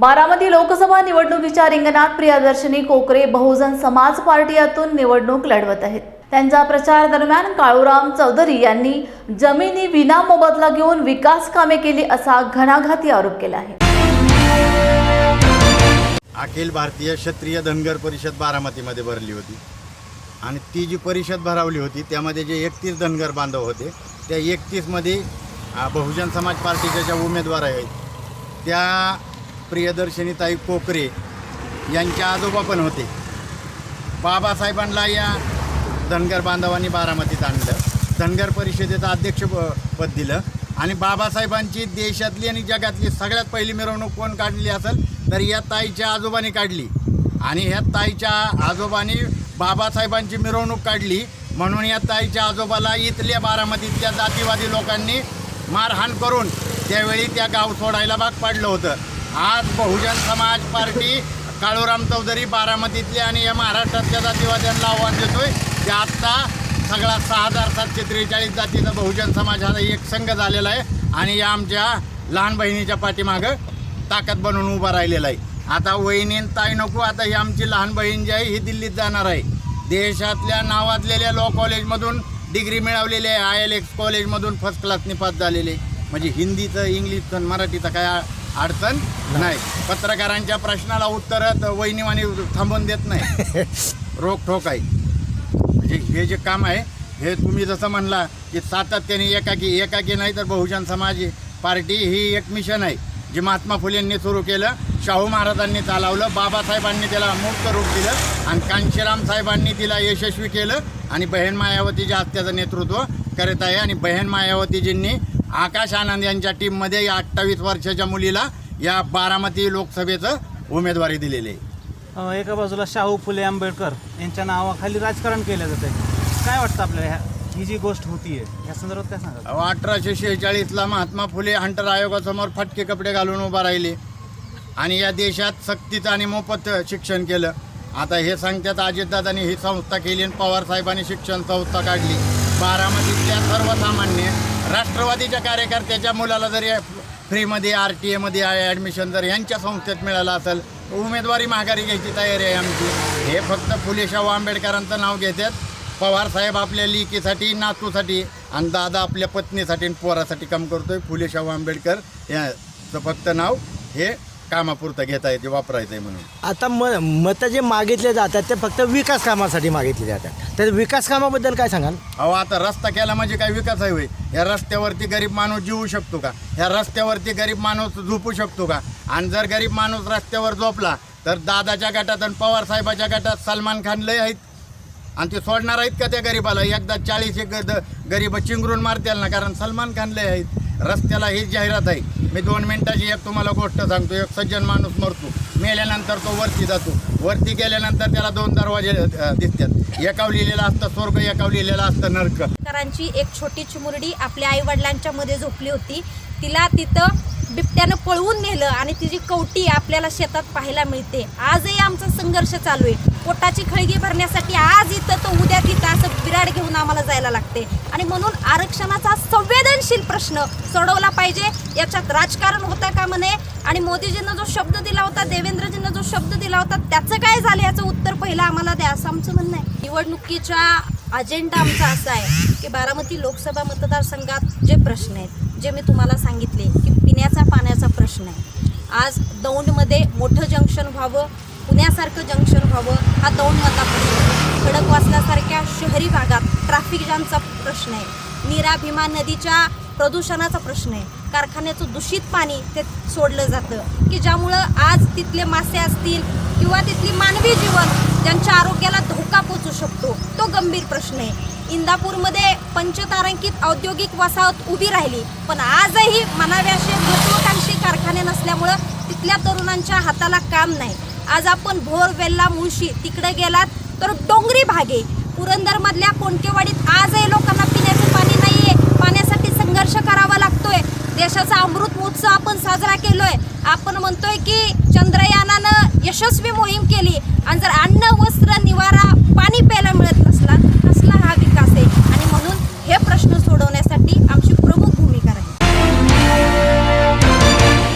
बारामती लोकसभा निवडणुकीच्या रिंगणात प्रियदर्शनी कोकरे बहुजन समाज पार्टीतून निवडणूक लढवत आहेत. त्यांच्या प्रचार दरम्यान काळूराम चौधरी यांनी जमिनी विना मोबदला घेऊन विकास कामे केली असा घणाघाती आरोप केला आहे. अखिल भारतीय क्षत्रिय धनगर परिषद बारामतीमध्ये भरली होती. आणि ती जी परिषद भरावली होती त्यामध्ये जे एकतीस धनगर बांधव होते त्या एकतीसमध्ये बहुजन समाज पार्टीच्या ज्या उमेदवार आहेत त्या प्रियदर्शनीताई कोकरे यांचे आजोबा पण होते. बाबासाहेबांना या धनगर बांधवांनी बारामतीत आणलं. धनगर परिषदेचं अध्यक्ष प- पद दिलं. आणि बाबासाहेबांची देशातली आणि जगातली सगळ्यात पहिली मिरवणूक कोण काढली असेल तर या ताईच्या आजोबाने काढली. आणि ह्या ताईच्या आजोबाने बाबासाहेबांची मिरवणूक काढली. म्हणून या ताईच्या आजोबाला इथल्या बारामतीतल्या जातीवादी लोकांनी मारहाण करून त्यावेळी त्या गाव सोडायला भाग पाडलं होतं. आज बहुजन समाज पार्टी काळूराम चौधरी बारामतीतले आणि या महाराष्ट्रातल्या जातीवाद्यांना आव्हान देतोय की आत्ता सगळा सहा हजार सातशे त्रेचाळीस जातीचा बहुजन समाज हा एक संघ झालेला आहे आणि या आमच्या लहान बहिणीच्या पाठीमागं ताकद बनवून उभा राहिलेला आहे. आता वहिनीन ताई नको आता ही आमची लहान बहीण जी आहे ही दिल्लीत जाणार आहे. देशातल्या नावाजलेल्या लॉ कॉलेजमधून डिग्री मिळवलेली आहे आय एल एक्स कॉलेजमधून फर्स्ट क्लासने पास झालेले म्हणजे हिंदीचं इंग्लिशचं मराठीचं काय अडचण नाही. पत्रकारांच्या प्रश्नाला उत्तर वहिनीवाणी थांबवून देत नाही. रोखोक आहे म्हणजे हे जे काम आहे हे तुम्ही जसं म्हणला की सातत्याने एकाकी एकाकी नाही तर बहुजन समाज पार्टी ही एक मिशन आहे. जे महात्मा फुलेंनी सुरू केलं शाहू महाराजांनी चालवलं बाबासाहेबांनी त्याला मूर्त रूप दिलं आणि कांशीराम साहेबांनी तिला यशस्वी केलं आणि बहीण मायावतीच्या हत्याचं नेतृत्व करत आहे आणि बहीण मायावतीजींनी आकाश आनंद यांच्या टीममध्ये या अठ्ठावीस वर्षाच्या मुलीला या बारामती लोकसभेचं उमेदवारी दिलेली आहे. अ, एका बाजूला शाहू फुले आंबेडकर यांच्या नावाखाली राजकारण केलं जाते काय वाटतं आपल्याला? ह्या ही जी गोष्ट होतीये या संदर्भात काय सांगा अहो, अठराशे शेहेचाळीसला महात्मा फुले हंटर आयोगासमोर फटके कपडे घालून उभा राहिले आणि या देशात सक्तीचं आणि मोफत शिक्षण केलं. आता हे सांगतात अजितदादांनी ही संस्था केली आणि पवार साहेबांनी शिक्षण संस्था काढली. बारामतीतल्या सर्वसामान्य राष्ट्रवादीच्या कार्यकर्त्याच्या मुलाला जरी फ्रीमध्ये आर टी एमध्ये ॲडमिशन जर यांच्या संस्थेत मिळालं असेल तर उमेदवारी माघारी घ्यायची तयारी आहे आमची. हे फक्त फुले शाहू आंबेडकरांचं नाव घेतात. पवार साहेब आपल्या लिकीसाठी नातूसाठी आणि दादा आपल्या पत्नीसाठी आणि पोरासाठी काम करतोय. फुले शाहू आंबेडकर याचं फक्त नाव. हे कामापुरतं घेता येते वापरायचं आहे म्हणून. आता म मतं जे मागितले जातात ते फक्त विकास कामासाठी मागितले जातात. तर विकास कामाबद्दल काय सांगाल? अहो आता रस्ता केला म्हणजे काय विकास आहे होय या रस्त्यावरती गरीब माणूस जीवू शकतो का? या रस्त्यावरती गरीब माणूस झोपू शकतो का? आणि जर गरीब माणूस रस्त्यावर झोपला तर दादाच्या गटात आणि पवार साहेबाच्या गटात सलमान खान लय आहेत. आणि ते सोडणार आहेत का त्या गरीबाला? एकदा चाळीस एक ग- गरीब चिंगरून मारतील ना कारण सलमान खान लय आहेत. रस्त्याला हीच जाहिरात आहे. मी दोन मिनटाची एक तुम्हाला गोष्ट सांगतो. एक सज्जन माणूस मरतो. मेल्यानंतर तो वरती जातो. वरती गेल्यानंतर त्याला दोन दरवाजे दिसतात. एकाव लिहिलेलं असतं स्वर्ग एकाव लिहिलेलं असतं नरक. करांची एक छोटी चिमुरडी आपल्या आई वडिलांच्या मध्ये झोपली होती. तिला तिथं बिबट्यानं पळवून नेलं आणि तिची कवटी आपल्याला शेतात पाहायला मिळते. आजही आमचा संघर्ष चालू आहे. पोटाची खळगी भरण्यासाठी आज इथं तो उद्या बिघाड घेऊन आम्हाला जायला लागते. आणि म्हणून आरक्षणाचा संवेदनशील प्रश्न सोडवला पाहिजे. याच्यात राजकारण होतं का म्हणे? आणि मोदीजींना जो शब्द दिला होता देवेंद्रजींना जो शब्द दिला होता त्याचं काय झालं? याचं उत्तर पहिलं आम्हाला द्या. असं आमचं म्हणणं आहे. निवडणुकीच्या अजेंडा आमचा असा आहे की बारामती लोकसभा मतदारसंघात जे प्रश्न आहेत जे मी तुम्हाला सांगितले की पिण्याचा पाण्याचा प्रश्न आहे. आज दौंडमध्ये मोठं जंक्शन व्हावं पुण्यासारखं जंक्शन व्हावं हा दौंडमधला प्रश्न आहे. खडकवासल्यासारख्या शहरी भागात ट्रॅफिक जामचा प्रश्न आहे. नीरा भीमा नदीच्या प्रदूषणाचा प्रश्न आहे. कारखान्याचं दूषित पाणी ते सोडलं जातं. की ज्यामुळं आज तिथले मासे असतील किंवा तिथली मानवी जीवन ज्यांच्या आरोग्याला धोका पोचू शकतो तो गंभीर प्रश्न आहे. इंदापूरमध्ये पंचतारांकित औद्योगिक वसाहत उभी राहिली पण आजही म्हणावे असे महत्वाकांक्षी कारखाने नसल्यामुळं तिथल्या तरुणांच्या हाताला काम नाही. आज आपण भोर वेल्ला मुळशी तिकडे गेलात तर डोंगरी भाग. आहे पुरंदरमधल्या कोणकेवाडीत आजही लोकांना पिण्याचं पाणी नाही आहे पाण्यासाठी संघर्ष करावा लागतोय. देशाचा अमृत महोत्सव आपण साजरा केलोय. आपण म्हणतोय की चंद्रयानानं यशस्वी मोहीम केली. आणि जर अन्न वस्त्र निवारा पाणी